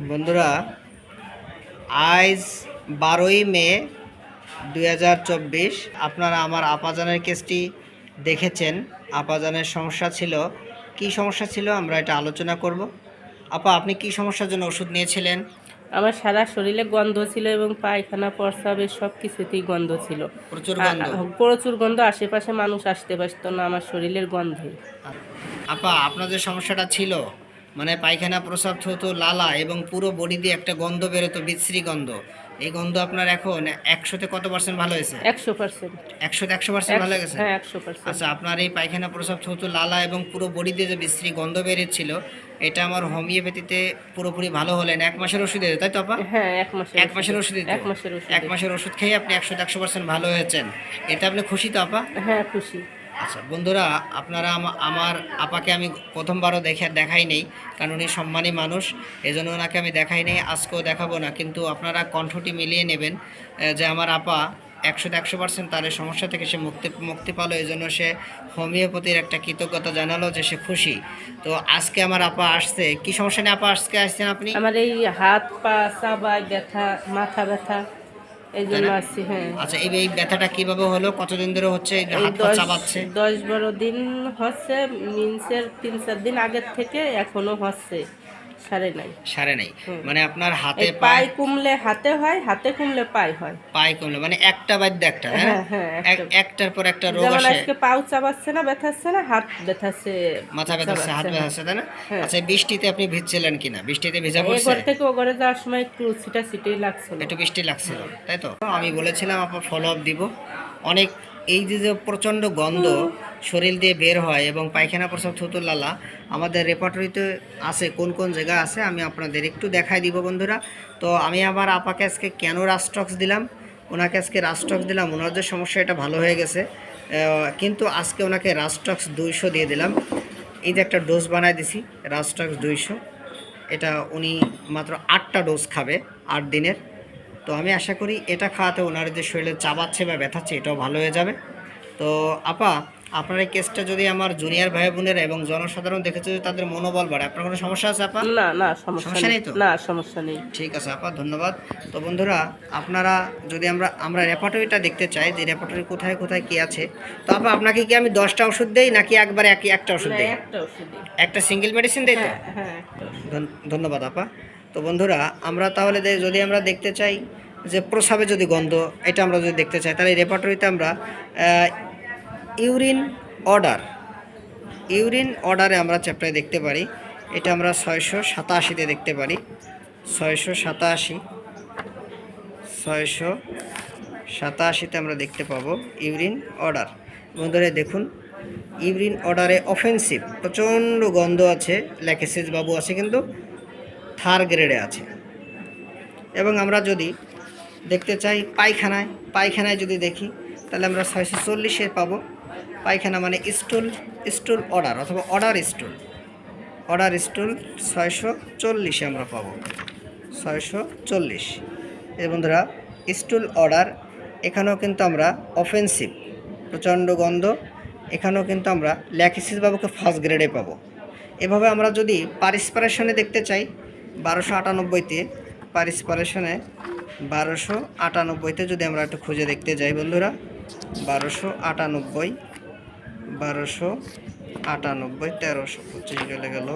বন্ধুরা আজ বারোই মে দু হাজার চব্বিশ আপনারা আমার আপাজানের কেসটি দেখেছেন। আপাজানের সমস্যা ছিল কি সমস্যা ছিল আমরা এটা আলোচনা করব। আপা আপনি কি সমস্যার জন্য ওষুধ নিয়েছিলেন? আমার সারা শরীরে গন্ধ ছিল এবং পায়খানা প্রস্রাবের সব কিছুতেই গন্ধ ছিল। প্রচুর গন্ধ? প্রচুর গন্ধ আশেপাশে মানুষ আসতে পারতো না আমার শরীরের গন্ধে। আপা আপনার যে সমস্যাটা ছিল? মানে পায়খানা প্রসাব হতো লালা এবং পুরো বডি দিয়ে একটা গন্ধ বেরোতো বিশ্রী গন্ধ। এই গন্ধ আপনার এখন একশোতে কত পার্সেন্ট ভালো হয়েছে? একশো পার্সেন্ট একশোতে একশো পার্সেন্ট ভালো গেছে হ্যাঁ একশো পার্সেন্ট আচ্ছা আপনার এই পায়খানা প্রসাব থুতু লালা এবং পুরো বডি দিয়ে যে বিশ্রী গন্ধ বেরিয়েছিল এটা আমার হোমিওপ্যাথিতে পুরোপুরি ভালো হলেন এক মাসের ওষুধ দিতে তাই তো আপা? হ্যাঁ এক মাসের এক মাসের ওষুধ দিতে এক মাসের ওষুধ এক মাসের ওষুধ খেয়ে আপনি একশো একশো পার্সেন্ট ভালো হয়েছেন। এটা আপনি খুশি তো আপা? হ্যাঁ খুশি। আচ্ছা বন্ধুরা, আপনারা আমার আপাকে আমি প্রথমবারও দেখে, দেখাই নেই, কারণ উনি সম্মানী মানুষ, এজন্য ওনাকে আমি দেখাই নেই, আজকেও দেখাবো না, কিন্তু আপনারা কণ্ঠটি মিলিয়ে নেবেন যে আমার আপা একশো একশো পার্সেন্ট তার এই সমস্যা থেকে সে মুক্তি মুক্তি পালো এই জন্য সে হোমিওপ্যাথির একটা কৃতজ্ঞতা জানালো যে সে খুশি। তো আজকে আমার আপা আসছে, কি সমস্যা নিয়ে আপা আজকে আসছেন আপনি? আমার এই হাত পা চাবায় ব্যথা, মাথা ব্যথা। এই জন্য আসছি হ্যাঁ। আচ্ছা এই এই ব্যথাটা কীভাবে হলো? কতদিন ধরে হচ্ছে? হাত পা চাবাচ্ছে? দশ বারো দিন হচ্ছে মিনসের তিন চার দিন আগের থেকে এখনও হচ্ছে। সারে নাই। সারে নাই। মানে আপনার হাতে এই পায়ে পায়ে হাতে হয় হাতে কুমলে পায়ে হয়। পায়ে কমলে মানে একটা বাদ একটা হ্যাঁ? হ্যাঁ হ্যাঁ এক- একটা- একটার পর একটা রোগ আসে। আজকে পাও চাবাচ্ছে না ব্যথাচ্ছে না হাত ব্যথাচ্ছে মাথা ব্যথাচ্ছে হাত ব্যথাচ্ছে তাই না? হ্যাঁ। আচ্ছা বৃষ্টিতে আপনি ভিজছিলেন কিনা? বৃষ্টিতে ভেজা পড়ছে? ঘর থেকে ও ঘরে যাওয়ার সময় একটু ছিটা ছিটেই লাগছিল। একটু বৃষ্টি লাগছিল তাই তো? আমি বলেছিলাম আপনার ফলো আপ দিব। অনেক এই যে যে প্রচণ্ড গন্ধ শরীর দিয়ে বের হয় এবং পায়খানা প্রসাব থুতুর লালা, আমাদের রেপার্টরিতে আছে, কোন কোন জায়গা আছে, আমি আপনাদের একটু দেখাই দিব বন্ধুরা। তো আমি আবার আপাকে আজকে কেন রাস্টক্স দিলাম? ওনাকে আজকে রাস্টক্স দিলাম, ওনার যে সমস্যা, এটা ভালো হয়ে গেছে। কিন্তু আজকে ওনাকে রাস্টক্স দুইশো দিয়ে দিলাম। এই যে একটা ডোজ বানাই দিছি রাস্টক্স দুইশো। এটা উনি মাত্র আটটা ডোজ খাবে আট দিনের। তো আমি আশা করি এটা খাওয়াতে ওনার যে শরীরে চাবাচ্ছে বা ব্যথাচ্ছে, এটাও ভালো হয়ে যাবে। তো আপা আপনার এই কেসটা যদি আমার জুনিয়র ভাই বোনেরা এবং জনসাধারণ দেখেছে তাদের মনোবল বাড়ে আপনার কোনো সমস্যা আছে আপা? না না সমস্যা নেই তো? না সমস্যা নেই। ঠিক আছে আপা ধন্যবাদ। তো বন্ধুরা আপনারা যদি আমরা আমরা রেপার্টরিটা দেখতে চাই যে রেপার্টরি কোথায় কোথায় কি আছে তো আপা আপনাকে কি আমি দশটা ওষুধ দেই নাকি একবারে একই একটা ওষুধ দেই? একটা সিঙ্গেল মেডিসিন দেই তো? হ্যাঁ হ্যাঁ ধন্যবাদ আপা। তো বন্ধুরা আমরা তাহলে যদি আমরা দেখতে চাই যে প্রসাবে যদি গন্ধ এটা আমরা যদি দেখতে চাই তাহলে রেপার্টরিতে আমরা ইউরিন অর্ডার। ইউরিন অর্ডারে আমরা চ্যাপ্টারে দেখতে পারি। এটা আমরা ছয়শো সাতাশিতে দেখতে পারি। ছয়শো সাতাশি, ছয়শো সাতাশিতে আমরা দেখতে পাবো ইউরিন অর্ডার। বন্ধুরা, দেখুন, ইউরিন অর্ডারে অফেন্সিভ প্রচণ্ড গন্ধ আছে, ল্যাকেসিস বাবু আছে, কিন্তু থার গ্রেডে আছে। এবং আমরা যদি দেখতে চাই পায়খানায় পায়খানায় যদি দেখি, তাহলে আমরা ছয়শো চল্লিশে পাবো। পায়খানা মানে স্টুল স্টুল অর্ডার অথবা অর্ডার স্টুল। অর্ডার স্টুল ছয়শো চল্লিশে আমরা পাবো। ছয়শো চল্লিশ। এই বন্ধুরা, স্টুল অর্ডার, এখানেও কিন্তু আমরা অফেন্সিভ প্রচণ্ড গন্ধ, এখানেও কিন্তু আমরা ল্যাকিসিস বাবুকে ফার্স্ট গ্রেডে পাবো। এভাবে আমরা যদি পারিসপারেশনে দেখতে চাই, বারোশো আটানব্বইতে, পারিসপারেশনে বারোশো আটানব্বইতে যদি আমরা একটু খুঁজে দেখতে যাই বন্ধুরা, বারোশো আটানব্বই বারোশো আটানব্বই তেরোশো পঁচিশ গেলে গেল।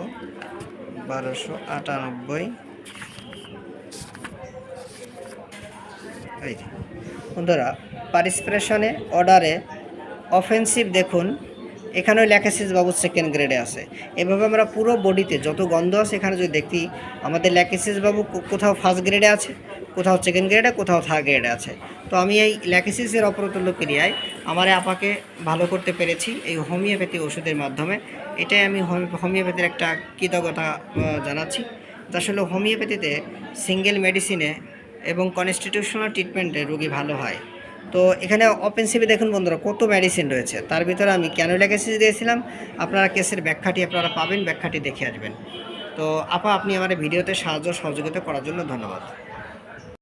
বারোশো আটানব্বই। বন্ধুরা পারিসপ্রেশনে অর্ডারে অফেন্সিভ দেখুন। এখানেও ল্যাকেসিস বাবু সেকেন্ড গ্রেডে আছে। এভাবে আমরা পুরো বডিতে যত গন্ধ আছে এখানে যদি দেখি, আমাদের ল্যাকেসিস বাবু কোথাও ফার্স্ট গ্রেডে আছে, কোথাও সেকেন্ড গ্রেডে কোথাও থার্ড গ্রেডে আছে। তো আমি এই ল্যাকেসিসের অপ্রতুল্য ক্রিয়ায় আমার আপাকে ভালো করতে পেরেছি এই হোমিওপ্যাথি ওষুধের মাধ্যমে। এটাই আমি হোমি- হোমিওপ্যাথির একটা কৃতজ্ঞতা জানাচ্ছি। আসলে হোমিওপ্যাথিতে সিঙ্গেল মেডিসিনে এবং কনস্টিটিউশনাল ট্রিটমেন্টে রোগী ভালো হয়। তো এখানে অপেন্সিভে দেখুন বন্ধুরা, কত মেডিসিন রয়েছে। তার ভিতরে আমি ক্যানোলাকেসিস দিয়েছিলাম। আপনারা কেসের ব্যাখ্যাটি আপনারা পাবেন, ব্যাখ্যাটি দেখে আসবেন। তো আপা, আপনি আমার ভিডিওতে সাহায্য, সহযোগিতা করার জন্য ধন্যবাদ।